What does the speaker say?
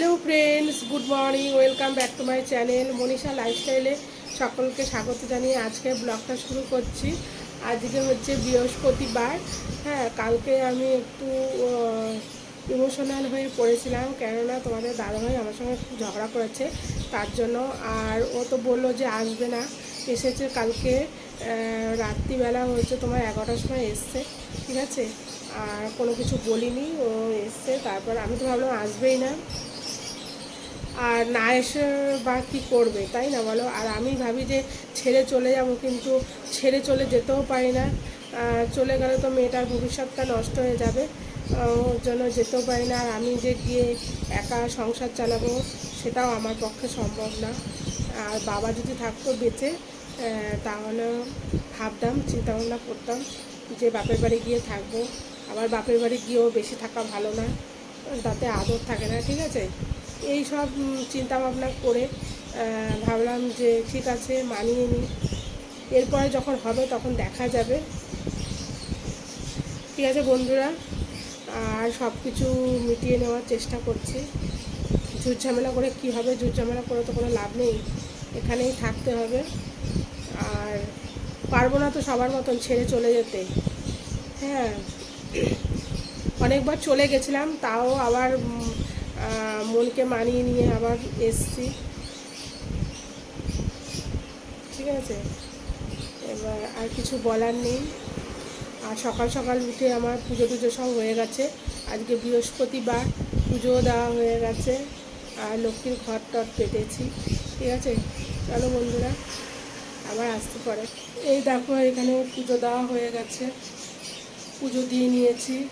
Hello friends good morning welcome back to my channel Manisha লাইফস্টাইলে সকলকে স্বাগত জানিয়ে আজকে ব্লগটা শুরু করছি। আজকে হচ্ছে বৃহস্পতিবার হ্যাঁ কালকে আমি একটু ইমোশনাল হয়ে পড়েছিলাম, কেননা তোমাদের দাদাভাই আমার সঙ্গে খুব ঝগড়া করেছে, তার জন্য। আর ও তো বলল যে আসবে না, এসেছে কালকে রাত্রিবেলা হচ্ছে তোমার এগারোটার সময় এসছে, ঠিক আছে? আর কোনো কিছু বলিনি, ও এসছে, তারপর আমি তো ভাবলাম আসবেই না। আর না এসে বা কী করবে, তাই না বলো? আর আমি ভাবি যে ছেড়ে চলে যাব, কিন্তু ছেড়ে চলে যেতেও পারি না। চলে গেলে তো মেয়েটার ভবিষ্যৎটা নষ্ট হয়ে যাবে। ওর জন্য যেতেও পারি না। আর আমি যে গিয়ে একা সংসার চালাবো, সেটাও আমার পক্ষে সম্ভব না। আর বাবা যদি থাকতো বেঁচে তাহলে ভাবতাম, চিন্তাভাবনা করতাম যে বাপের বাড়ি গিয়ে থাকব। আবার বাপের বাড়ি গিয়েও বেশি থাকা ভালো না। তাতে আদর থাকে না, ঠিক আছে? এই সব চিন্তা ভাবনা করে ভাবলাম যে ঠিক আছে, মানিয়ে নিই। এরপরে যখন হবে তখন দেখা যাবে। ঠিক আছে বন্ধুরা, আর সব কিছু মিটিয়ে নেওয়ার চেষ্টা করছি। ঝামেলা করে কী হবে ঝামেলা করে তো কোনো লাভ নেই। এখানেই থাকতে হবে। আর পারব না তো সবার মতন ছেড়ে চলে যেতে। হ্যাঁ অনেকবার চলে গেছিলাম, তাও আবার মনকে মানিয়ে নিয়ে আবার এসছি। ঠিক আছে? এবার আর কিছু বলার নেই। আর সকাল সকাল উঠে আমার পুজো টুজো সব হয়ে গেছে। আজকে বৃহস্পতিবার পুজো দেওয়া হয়ে গেছে। আর লক্ষ্মীর ঘর টট পেতেছি ঠিক আছে? চলো বন্ধুরা, আবার আসতে পারে। এই দেখো, এখানে পুজো দেওয়া হয়ে গেছে। পুজো দিয়ে নিয়েছি।